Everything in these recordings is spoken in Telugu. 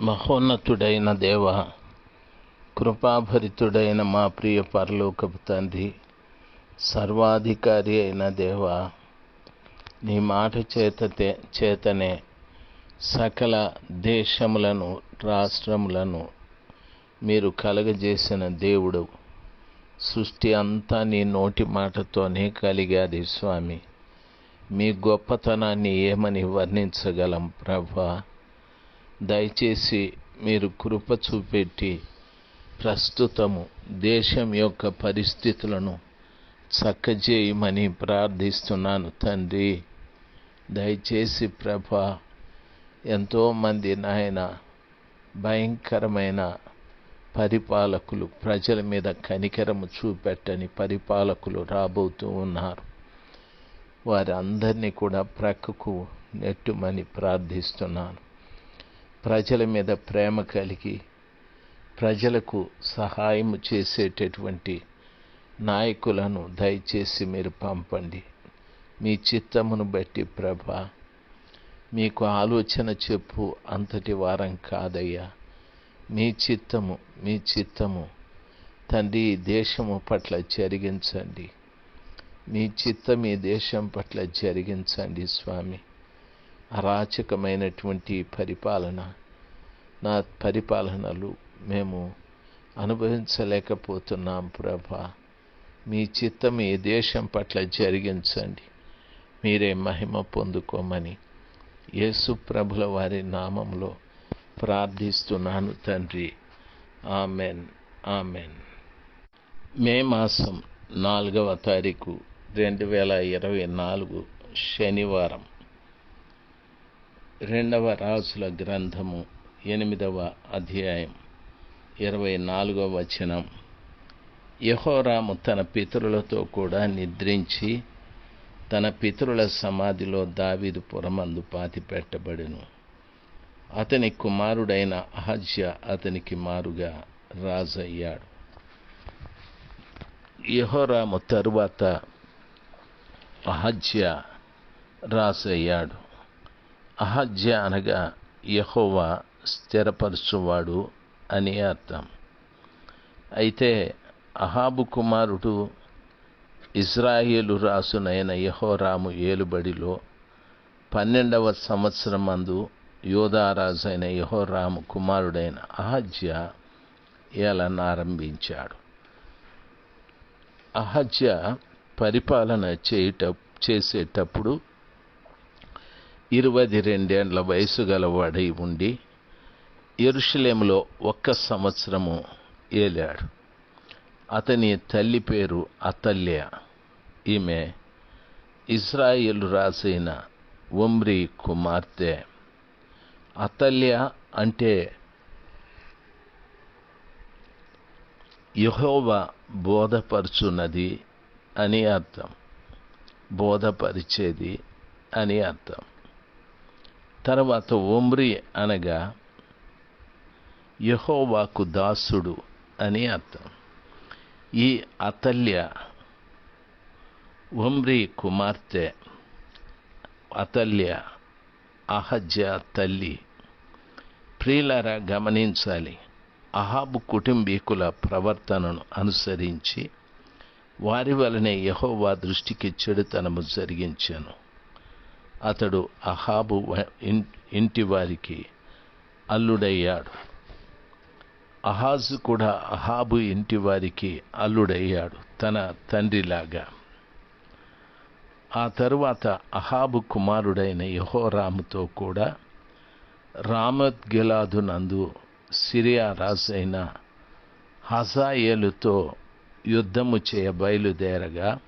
మహోన్నతుడైన దేవ కృపాభరితుడైన మా ప్రియ పరలోకపు తండ్రి సర్వాధికారి అయిన దేవ నీ మాట చేత చేతనే సకల దేశములను రాష్ట్రములను మీరు కలగజేసిన దేవుడు. సృష్టి అంతా నీ నోటి మాటతోనే కలిగాది స్వామి. మీ గొప్పతనాన్ని ఏమని వర్ణించగలం ప్రభా? దయచేసి మీరు కృప చూపెట్టి ప్రస్తుతము దేశం యొక్క పరిస్థితులను చక్కజేయమని ప్రార్థిస్తున్నాను తండ్రి. దయచేసి ప్రభ ఎంతోమంది నాయన భయంకరమైన పరిపాలకులు ప్రజల మీద కనికరము చూపెట్టని పరిపాలకులు రాబోతూ ఉన్నారు. వారందరినీ కూడా ప్రక్కకు నెట్టుమని ప్రార్థిస్తున్నాను. ప్రజల మీద ప్రేమ కలిగి ప్రజలకు సహాయం చేసేటటువంటి నాయకులను దయచేసి మీరు పంపండి. మీ చిత్తమును బట్టి ప్రభ మీకు ఆలోచన చెప్పు అంతటి వారం కాదయ్యా. మీ చిత్తము మీ చిత్తము తండ్రి దేశము పట్ల జరిగించండి. మీ చిత్తం ఈ దేశం పట్ల జరిగించండి స్వామి. అరాచకమైనటువంటి పరిపాలన. నా పరిపాలనలు మేము అనుభవించలేకపోతున్నాం ప్రభా. మీ చిత్తం ఈ దేశం పట్ల జరిగించండి. మీరే మహిమ పొందుకోమని యేసు ప్రభుల వారి నామంలో ప్రార్థిస్తున్నాను తండ్రి. ఆమెన్. ఆమెన్. మే మాసం నాలుగవ తారీఖు రెండు వేల ఇరవై నాలుగు శనివారం. రెండవ రాజుల గ్రంథము ఎనిమిదవ అధ్యాయం ఇరవై నాలుగవ వచనం. యహోరాము తన పితరులతో కూడా నిద్రించి తన పితరుల సమాధిలో దావీదు పురమందు పాతి పెట్టబడిను అతని కుమారుడైన అహజ్య అతనికి మారుగా రాజయ్యాడు. యహోరాము తరువాత అహజ్య రాజయ్యాడు. అహజ్య అనగా యహోవా స్థిరపరచువాడు అని అర్థం. అయితే అహాబు కుమారుడు ఇజ్రాయేలు రాసునైన యహోరాము ఏలుబడిలో పన్నెండవ సంవత్సరం మందు యోధారాజైన యహోరాము కుమారుడైన అహజ్య ఏలనారంభించాడు అహజ్య పరిపాలన చేయుట చేసేటప్పుడు ఇరవై రెండేండ్ల వయసు గలవాడై ఉండి ఎరుషలేములో ఒక్క సంవత్సరము ఏలాడు. అతని తల్లి పేరు అతల్య. ఈమె ఇజ్రాయిల్ రాజైన ఒమ్రి కుమార్తె. అతల్య అంటే యహోవ బోధపరుచున్నది అని అర్థం. బోధపరిచేది అని అర్థం. తర్వాత ఒమ్రి అనగా యహోవాకు దాసుడు అని అర్థం. ఈ అతల్య ఒమ్రి కుమార్తె అతల్య అహజ్య తల్లి ప్రియులరా గమనించాలి. అహాబు కుటుంబీకుల ప్రవర్తనను అనుసరించి వారి వలనే యహోవా దృష్టికి చెడుతనము జరిగించాను. అతడు అహాబు ఇంటి వారికి అల్లుడయ్యాడు. అహాజు కూడా అహాబు ఇంటి వారికి అల్లుడయ్యాడు తన తండ్రిలాగా. ఆ తరువాత అహాబు కుమారుడైన యహోరాముతో కూడా రామత్ గిలాదునందు సిరియా రాజైన హజాయేలుతో యుద్ధము చేయ బయలుదేరగా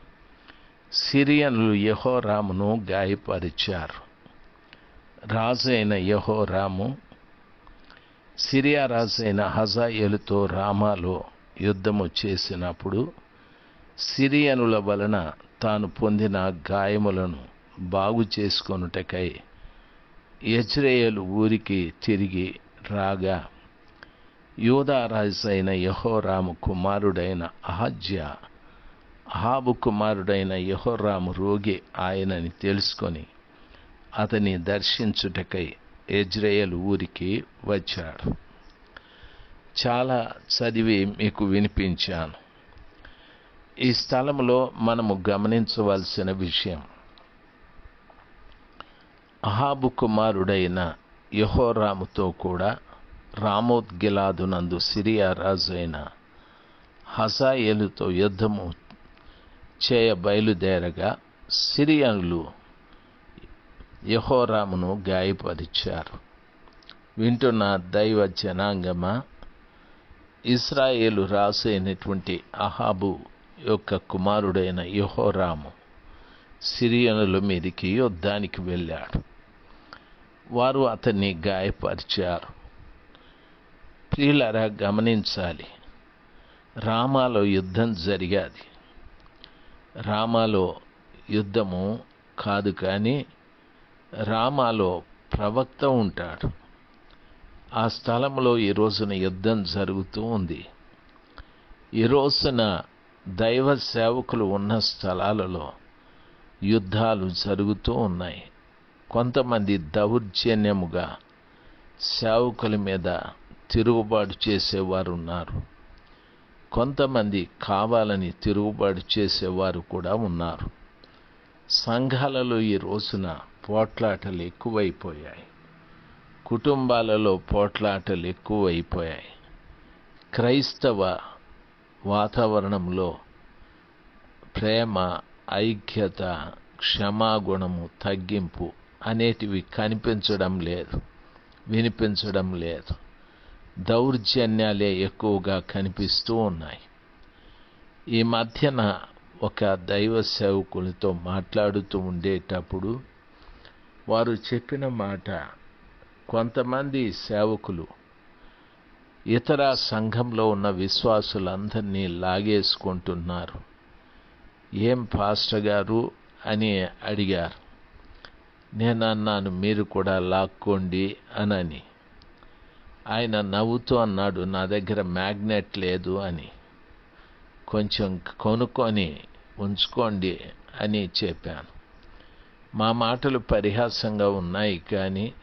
సిరియన్లు యహోరామును గాయపరిచారు. రాజైన యహోరాము సిరియా రాజైన హజాయేలుతో రామాలో యుద్ధము చేసినప్పుడు సిరియనుల వలన తాను పొందిన గాయములను బాగు చేసుకొనుటకై యజ్రేయలు ఊరికి తిరిగి రాగా యోధారాజైన యహోరాము కుమారుడైన అహజ్య అహాబు కుమారుడైన యహోరాము రోగి ఆయనని తెలుసుకొని అతని దర్శించుటకై ఎజ్రాయేల్ ఊరికి వచ్చాడు. చాలా చదివి మీకు వినిపించాను. ఈ స్థలంలో మనము గమనించవలసిన విషయం. అహాబు కుమారుడైన యహోరాముతో కూడా రామోద్గిలాదునందు సిరియా రాజు అయిన హజాయేలుతో యుద్ధము చేయ బయలుదేరగా సిరియన్లు యహోరామును గాయపరిచారు. వింటున్న దైవ జనాంగమా ఇస్రాయేలు రాసైనటువంటి అహాబు యొక్క కుమారుడైన యహోరాము సిరియనుల మీదకి యుద్ధానికి వెళ్ళాడు. వారు అతన్ని గాయపరిచారు. ప్రియులరా గమనించాలి. రామాలో యుద్ధం జరిగాది. రామాలో యుద్ధము కాదు కానీ రామాలో ప్రవక్త ఉంటాడు. ఆ స్థలంలో ఈ రోజున యుద్ధం జరుగుతూ ఉంది. ఈ రోజున దైవ సేవకులు ఉన్న స్థలాలలో యుద్ధాలు జరుగుతూ ఉన్నాయి. కొంతమంది దౌర్జన్యముగా సేవకుల మీద తిరుగుబాటు చేసేవారు ఉన్నారు కొంతమంది కావాలని తిరుగుబాటు చేసేవారు కూడా ఉన్నారు. సంఘాలలో ఈ రోజున పోట్లాటలు ఎక్కువైపోయాయి. కుటుంబాలలో పోట్లాటలు ఎక్కువైపోయాయి. క్రైస్తవ వాతావరణంలో ప్రేమ ఐక్యత క్షమాగుణము తగ్గింపు అనేటివి కనిపించడం లేదు వినిపించడం లేదు. దౌర్జన్యాలే ఎక్కువగా కనిపిస్తూ ఉన్నాయి. ఈ మధ్యన ఒక దైవ సేవకులతో మాట్లాడుతూ ఉండేటప్పుడు వారు చెప్పిన మాట కొంతమంది సేవకులు ఇతర సంఘంలో ఉన్న విశ్వాసులందరినీ లాగేసుకుంటున్నారు. ఏం పాస్టర్ గారు? అని అడిగారు. నేను అన్నాను మీరు కూడా లాక్కోండి అనని. ఆయన నవ్వుతూ అన్నాడు నా దగ్గర మ్యాగ్నెట్ లేదు అని. కొంచెం కొనుక్కొని ఉంచుకోండి అని చెప్పాను. మా మాటలు పరిహాసంగా ఉన్నాయి కానీ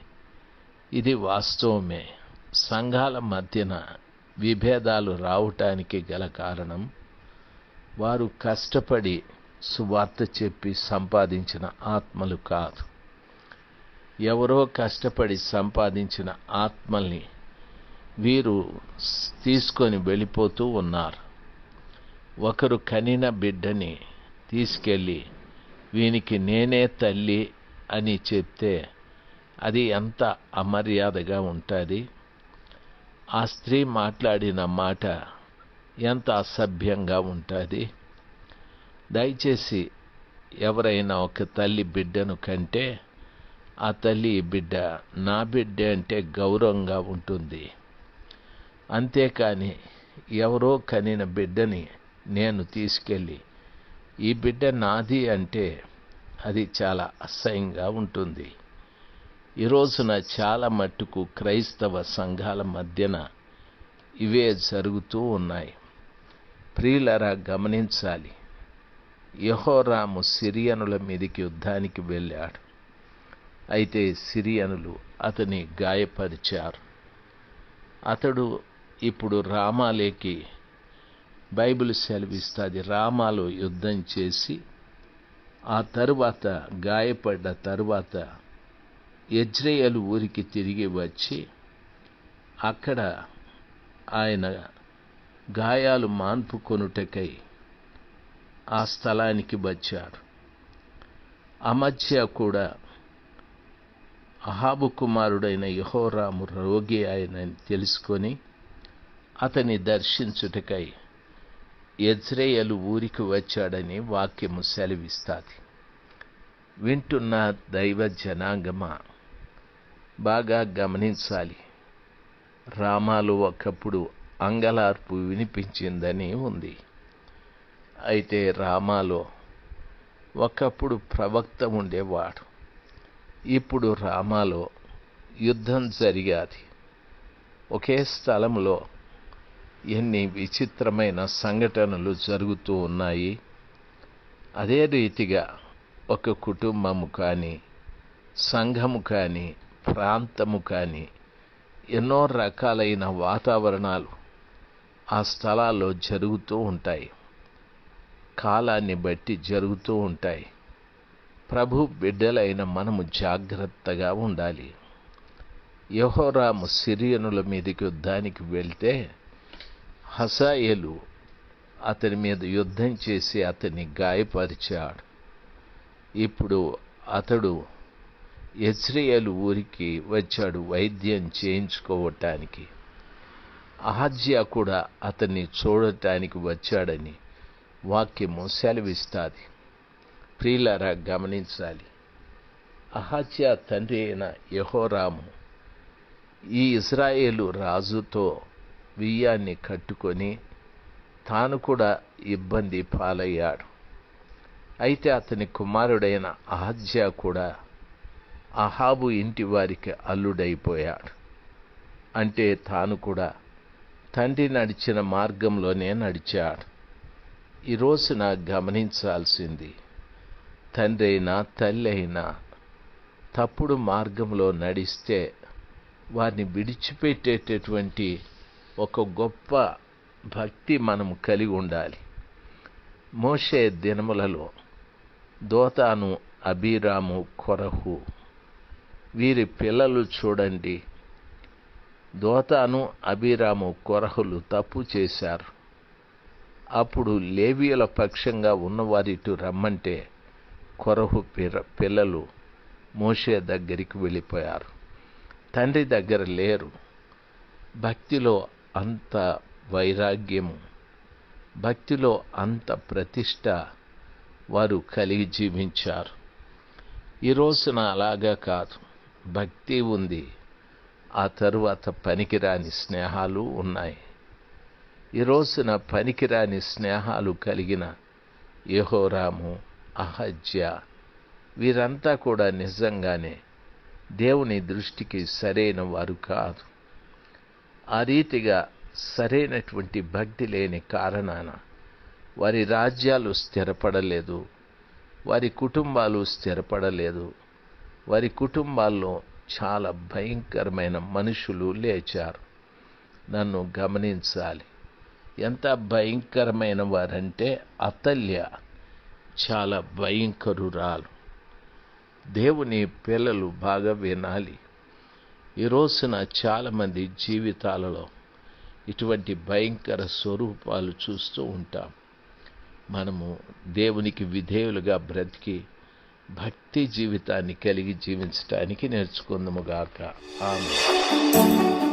ఇది వాస్తవమే. సంఘాల మధ్యన విభేదాలు రావటానికి గల కారణం వారు కష్టపడి సువార్త చెప్పి సంపాదించిన ఆత్మలు కాదు. ఎవరో కష్టపడి సంపాదించిన ఆత్మల్ని వీరు తీసుకొని వెళ్ళిపోతూ ఉన్నారు. ఒకరు కనిన బిడ్డని తీసుకెళ్ళి వీనికి నేనే తల్లి అని చెప్తే అది ఎంత అమర్యాదగా ఉంటుంది? ఆ స్త్రీ మాట్లాడిన మాట ఎంత అసభ్యంగా ఉంటుంది? దయచేసి ఎవరైనా ఒక తల్లి బిడ్డను కంటే ఆ తల్లి బిడ్డ నా బిడ్డ అంటే గౌరవంగా ఉంటుంది. అంతేకాని ఎవరో కనిన బిడ్డని నేను తీసుకెళ్ళి ఈ బిడ్డ నాది అంటే అది చాలా అసహ్యంగా ఉంటుంది. ఈ రోజున చాలా మట్టుకు క్రైస్తవ సంఘాల మధ్యన ఇవే జరుగుతూ ఉన్నాయి. ప్రియులరా గమనించాలి. యహోరాము సిరియనుల మీదకి యుద్ధానికి వెళ్ళాడు. అయితే సిరియనులు అతని గాయపరిచారు. అతడు ఇప్పుడు రామాలేకి బైబిల్ సెలవిస్తుంది. రామాలో యుద్ధం చేసి ఆ తరువాత గాయపడ్డ తరువాత యజ్రేయలు ఊరికి తిరిగి వచ్చి అక్కడ ఆయన గాయాలు మాన్పుకొనుటకై ఆ స్థలానికి వచ్చాడు అమధ్య కూడా అహాబు కుమారుడైన యహోరాము రోగి ఆయనని తెలుసుకొని అతని దర్శించుటకై యజ్రేయలు ఊరికి వచ్చాడని వాక్యము సెలవిస్తాది. వింటున్న దైవ జనాంగమా బాగా గమనించాలి. రామాలు ఒకప్పుడు అంగలార్పు వినిపించిందని ఉంది. అయితే రామాలో ఒకప్పుడు ప్రవక్త ఉండేవాడు. ఇప్పుడు రామాలో యుద్ధం జరిగాది. ఒకే స్థలంలో ఎన్ని విచిత్రమైన సంఘటనలు జరుగుతూ ఉన్నాయి. అదే రీతిగా ఒక కుటుంబము కానీ సంఘము కానీ ప్రాంతము కానీ ఎన్నో రకాలైన వాతావరణాలు ఆ స్థలాల్లో జరుగుతూ ఉంటాయి. కాలాన్ని బట్టి జరుగుతూ ఉంటాయి. ప్రభు బిడ్డలైన మనము జాగ్రత్తగా ఉండాలి. యహోరాము సిరియనుల మీదకి యుద్ధానికి వెళ్తే హసాయేలు అతని మీద యుద్ధం చేసి అతన్ని గాయపరిచాడు. ఇప్పుడు అతడు ఎస్రియలు ఊరికి వచ్చాడు వైద్యం చేయించుకోవటానికి. అహజ్యా కూడా అతన్ని చూడటానికి వచ్చాడని వాక్యము సెలవిస్తుంది. ప్రియులారా గమనించాలి. అహజ్యా తండ్రి అయిన యహోరాము ఈ ఇజ్రాయేలు రాజుతో బియ్యాన్ని కట్టుకొని తాను కూడా ఇబ్బంది పాలయ్యాడు. అయితే అతని కుమారుడైన అహజ్యా కూడా అహాబు ఇంటి వారికి అల్లుడైపోయాడు. అంటే తాను కూడా తండ్రి నడిచిన మార్గంలోనే నడిచాడు. ఈ రోజున గమనించాల్సింది తండ్రి అయినా తల్లి అయినా తప్పుడు మార్గంలో నడిస్తే వారిని విడిచిపెట్టేటటువంటి ఒక గొప్ప భక్తి మనం కలిగి ఉండాలి. మోషే దినములలో దోతాను అభిరాము కొరహు వీరి పిల్లలు చూడండి. దోతాను అభిరాము కొరహులు తప్పు చేశారు. అప్పుడు లేవియల పక్షంగా ఉన్నవారిటు రమ్మంటే కొరహు పిర పిల్లలు మోషే దగ్గరికి వెళ్ళిపోయారు. తండ్రి దగ్గర లేరు. భక్తిలో అంత వైరాగ్యము భక్తిలో అంత ప్రతిష్ట వారు కలిగి జీవించారు. ఈ రోజున అలాగా కాదు. భక్తి ఉంది. ఆ తరువాత పనికిరాని స్నేహాలు ఉన్నాయి. ఈ రోజున పనికిరాని స్నేహాలు కలిగిన యహోరాము అహజ్య వీరంతా కూడా నిజంగానే దేవుని దృష్టికి సరైన వారు కాదు. ఆ రీతిగా సరైనటువంటి భక్తి లేని కారణాన వారి రాజ్యాలు స్థిరపడలేదు వారి కుటుంబాలు స్థిరపడలేదు వారి కుటుంబాల్లో చాలా భయంకరమైన మనుషులు లేచారు. నన్ను గమనించాలి. ఎంత భయంకరమైన వారంటే అతల్య చాలా భయంకరురాలు. దేవుని పిల్లలు బాగా వినాలి. ఈ రోజున చాలామంది జీవితాలలో ఇటువంటి భయంకర స్వరూపాలు చూస్తూ ఉంటాం. మనము దేవునికి విధేయులుగా బ్రతికి భక్తి జీవితాన్ని కలిగి జీవించటానికి నేర్చుకుందాముగాక ఆమె